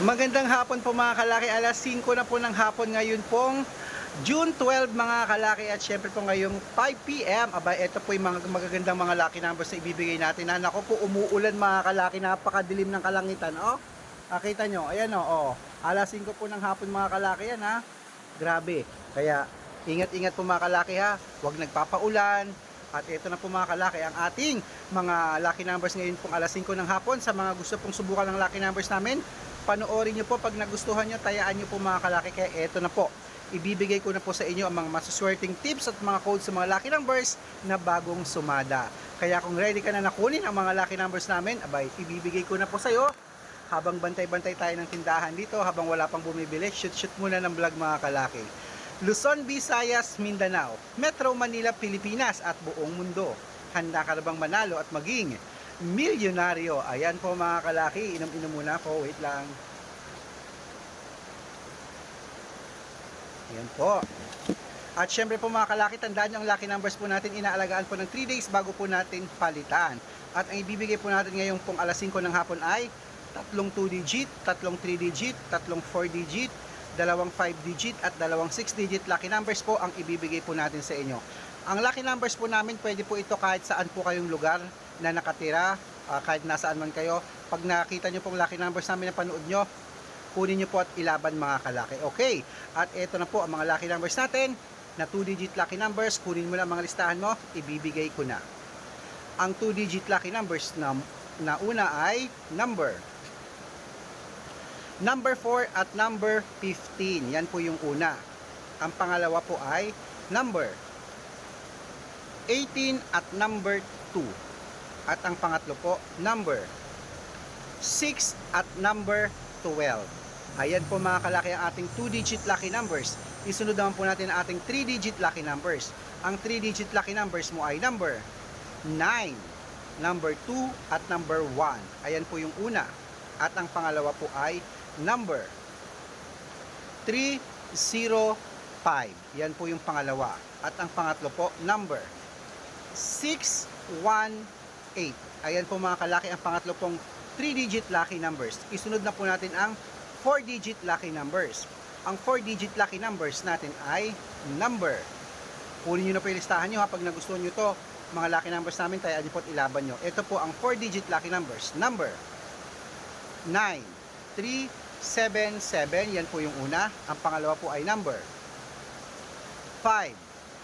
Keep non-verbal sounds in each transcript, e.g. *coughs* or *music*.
Magandang hapon po mga kalaki. Alas 5 na po ng hapon ngayon pong June 12 mga kalaki at syempre po ngayong 5pm. Aba, ito po yung mga magagandang mga lucky numbers na ibibigay natin. Na, naku po, umuulan mga kalaki. Napakadilim ng kalangitan. Oh, nakita nyo. Ayan oh, oh. Alas 5 po ng hapon mga kalaki yan ha. Grabe. Kaya ingat-ingat po mga kalaki ha. Huwag nagpapaulan. At ito na po mga kalaki ang ating mga lucky numbers ngayon pong alas 5 ng hapon. Sa mga gusto pong subukan ng lucky numbers namin, panoorin nyo po pag nagustuhan nyo, tayaan nyo po mga kalaki. Kaya eto na po, ibibigay ko na po sa inyo ang mga masuswerteng tips at mga codes sa mga lucky numbers na bagong sumada. Kaya kung ready ka na nakunin ang mga lucky numbers namin, abay, ibibigay ko na po sa iyo habang bantay-bantay tayo ng tindahan dito, habang wala pang bumibili, shoot-shoot muna ng vlog mga kalaki. Luzon, Visayas, Mindanao, Metro Manila, Pilipinas at buong mundo. Handa ka na bang manalo at maging milyonaryo? Ayan po mga kalaki, inom-inom muna ako, wait lang. Ayan po. At syempre po mga kalaki, tandaan nyo ang lucky numbers po natin, inaalagaan po ng 3 days bago po natin palitan. At ang ibibigay po natin ngayong pong alas 5 ng hapon ay tatlong 2 digit, tatlong 3 digit, tatlong 4 digit, dalawang 5 digit at dalawang 6 digit lucky numbers po ang ibibigay po natin sa inyo. Ang lucky numbers po namin, pwede po ito kahit saan po kayong lugar na nakatira, ah, kahit nasaan man kayo. Pag nakita nyo pong lucky numbers namin na panood nyo, kunin nyo po at ilaban mga kalaki. Okay, at ito na po ang mga lucky numbers natin na 2 digit lucky numbers, kunin mo lang mga listahan mo, ibibigay ko na. Ang 2 digit lucky numbers na, na una ay number number 4 at number 15. Yan po yung una. Ang pangalawa po ay number 18 at number 2. At ang pangatlo po, number 6 at number 12. Ayan po mga kalaki ang ating 2-digit lucky numbers. Isunod naman po natin ang ating 3-digit lucky numbers. Ang 3-digit lucky numbers mo ay number 9, number 2 at number 1. Ayan po yung una. At ang pangalawa po ay number 305. Yan po yung pangalawa. At ang pangatlo po, number 618. Ayan po mga kalaki ang pangatlo pong 3-digit lucky numbers. Isunod na po natin ang 4-digit lucky numbers. Ang 4-digit lucky numbers natin ay number. Kunin nyo na po yung listahan nyo ha pag nagustuhan nyo to. Mga lucky numbers namin, tayo po at ilaban nyo. Ito po ang 4-digit lucky numbers. Number 9, 3, 7, 7. Yan po yung una. Ang pangalawa po ay number 5,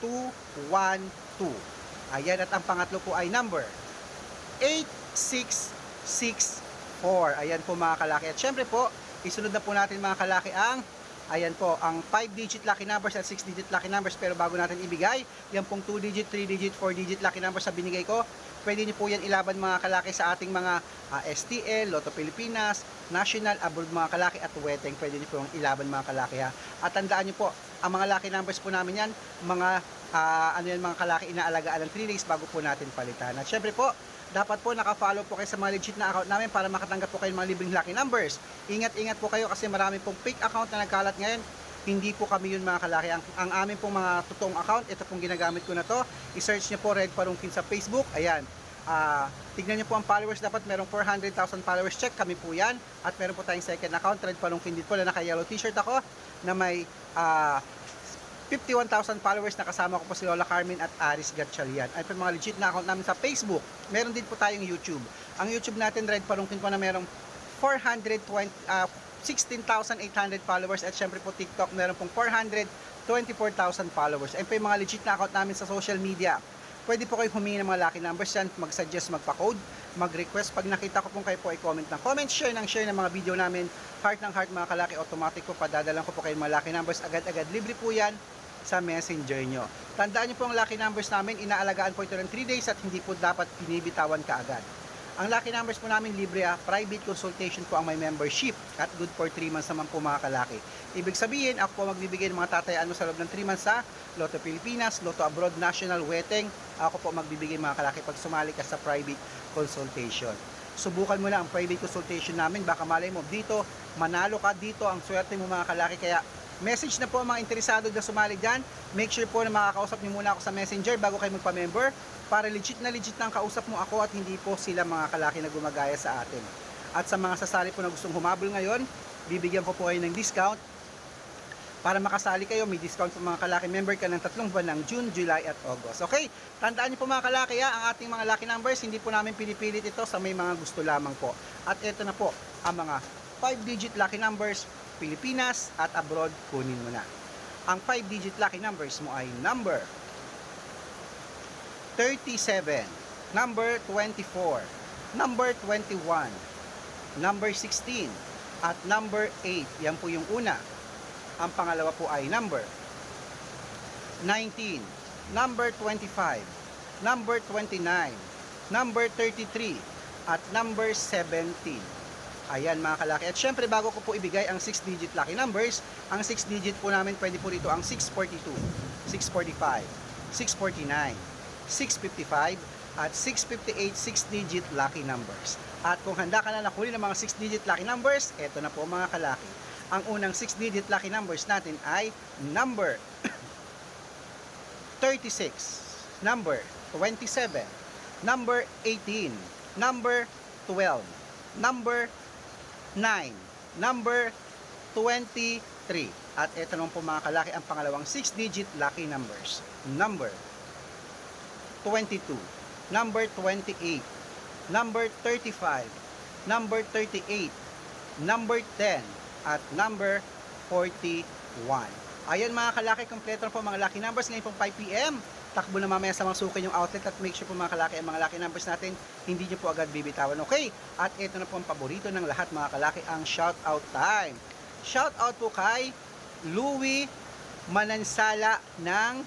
2, 1, 2. Ayan at ang pangatlo po ay number 8, 6, 6, 4. Ayan po mga kalaki. At syempre po, isunod na po natin mga kalaki ang Ayan po, ang 5-digit lucky numbers at 6-digit lucky numbers. Pero bago natin ibigay, yan pong 2-digit, 3-digit, 4-digit lucky numbers na binigay ko, pwede nyo po yan ilaban mga kalaki sa ating mga ah, STL, Lotto Pilipinas, National, Abroad mga kalaki at Weteng. Pwede nyo po yung ilaban mga kalaki ha. At tandaan nyo po, ang mga lucky numbers po namin yan, mga ah, ano yan mga kalaki, inaalagaan ng 3 days bago po natin palitan. At syempre po, dapat po naka-follow po kayo sa mga legit na account namin para makatanggap po kayo ng mga libreng lucky numbers. Ingat-ingat po kayo kasi marami pong fake account na nagkalat ngayon. Hindi po kami yun mga kalaki. Ang, ang amin pong mga totoong account, ito pong ginagamit ko na to. I-search nyo po Red Parungkin sa Facebook. Ayan. Ah, tignan nyo po ang followers. Dapat merong 400,000 followers. Check kami po yan. At meron po tayong second account, Red Parungkin din po na naka-yellow t-shirt ako na may ah, 51,000 followers na kasama ko po si Lola Carmen at Aris Gatchalian. Yung mga legit na account namin sa Facebook. Meron din po tayong YouTube. Ang YouTube natin, Red Parungkin po na merong 420, ah, 16,800 followers at syempre po TikTok meron pong 424,000 followers. Ayun po yung mga legit na account namin sa social media. Pwede po kayo humingi ng mga lucky numbers yan, mag-suggest, magpa-code, mag-request. Pag nakita ko pong kayo po ay comment ng comment, share ng share ng mga video namin, heart ng heart mga kalaki, automatic po padadalan ko po kayo ng mga lucky numbers agad-agad. Libre po yan sa messenger nyo. Tandaan nyo po ang lucky numbers namin, inaalagaan po ito ng 3 days at hindi po dapat binibitawan kaagad. Ang lucky numbers po namin libre ah, private consultation po ang may membership at good for 3 months naman po mga kalaki. Ibig sabihin, ako po magbibigay ng mga tatayaan mo sa loob ng 3 months sa Lotto Pilipinas, Lotto Abroad, National, Weteng. Ako po magbibigay mga kalaki pag sumali ka sa private consultation. Subukan mo na ang private consultation namin, baka malay mo dito, manalo ka dito, ang swerte mo mga kalaki. Kaya message na po ang mga interesado na sumali dyan. Make sure po na makakausap niyo muna ako sa messenger bago kayo magpa-member para legit na legit nang kausap mo ako at hindi po sila mga kalaki na gumagaya sa atin. At sa mga sasali po na gustong humabol ngayon, bibigyan ko po kayo ng discount para makasali kayo, may discount po mga kalaki. Member ka ng tatlong buwan ng June, July at August. Okay? Tandaan niyo po mga kalaki, ha, ang ating mga lucky numbers, hindi po namin pinipilit ito sa may mga gusto lamang po. At ito na po, ang mga 5-digit lucky numbers, Pilipinas at abroad, kunin mo na. Ang 5-digit lucky numbers mo ay number 37, number 24, number 21, number 16, at number 8. Yan po yung una. Ang pangalawa po ay number 19, number 25, number 29, number 33, at number 17. Ayan mga kalaki. At syempre bago ko po ibigay ang 6-digit lucky numbers, ang 6-digit po namin pwede po rito ang 642, 645, 649, 655, at 658 6-digit lucky numbers. At kung handa ka na nakuli ng mga 6-digit lucky numbers, eto na po mga kalaki. Ang unang 6-digit lucky numbers natin ay number *coughs* 36, number 27, number 18, number 12, number 9, number 23. At ito naman po mga kalaki ang pangalawang 6-digit lucky numbers. Number 22, number 28, number 35, number 38, number 10, at number 41. Ayan mga kalaki, kompleto na po mga lucky numbers ngayon pong 5pm. Takbo na mamaya sa mga suki yung outlet at make sure po mga kalaki ang mga lucky numbers natin hindi nyo po agad bibitawan. Okay? At ito na po ang paborito ng lahat mga kalaki, ang shout out time. Shout out po kay Louie Manansala ng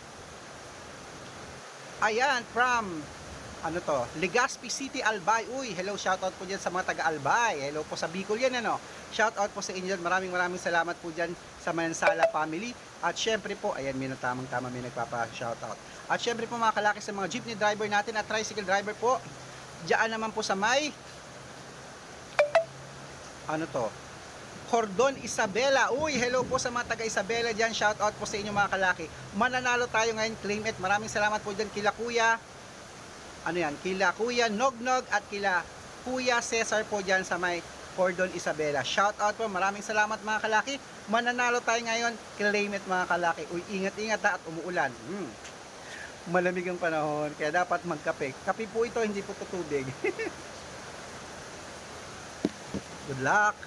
Ayan, from ano to, Legazpi City, Albay. Uy, hello, shout out po dyan sa mga taga Albay. Hello po sa Bicol yan, ano. Shout out po sa inyo dyan. Maraming maraming salamat po dyan sa Manansala family. At syempre po, ayan, may tamang tama may nagpapa-shout out. At syempre po mga kalaki sa mga jeepney driver natin at tricycle driver po, diyan naman po sa may ano to, Cordon Isabela. Uy, hello po sa mga taga Isabela diyan. Shout out po sa inyo mga kalaki. Mananalo tayo ngayon, claim it. Maraming salamat po diyan kila Kuya. Ano yan? Kila Kuya Nognog at kila Kuya Cesar po diyan sa may Cordon Isabela. Shout out po. Maraming salamat mga kalaki. Mananalo tayo ngayon. Claim it mga kalaki. Uy, ingat-ingat ha at umuulan. Hmm. Malamig ang panahon kaya dapat magkape. Kape po ito, hindi po ito tubig. *laughs* Good luck!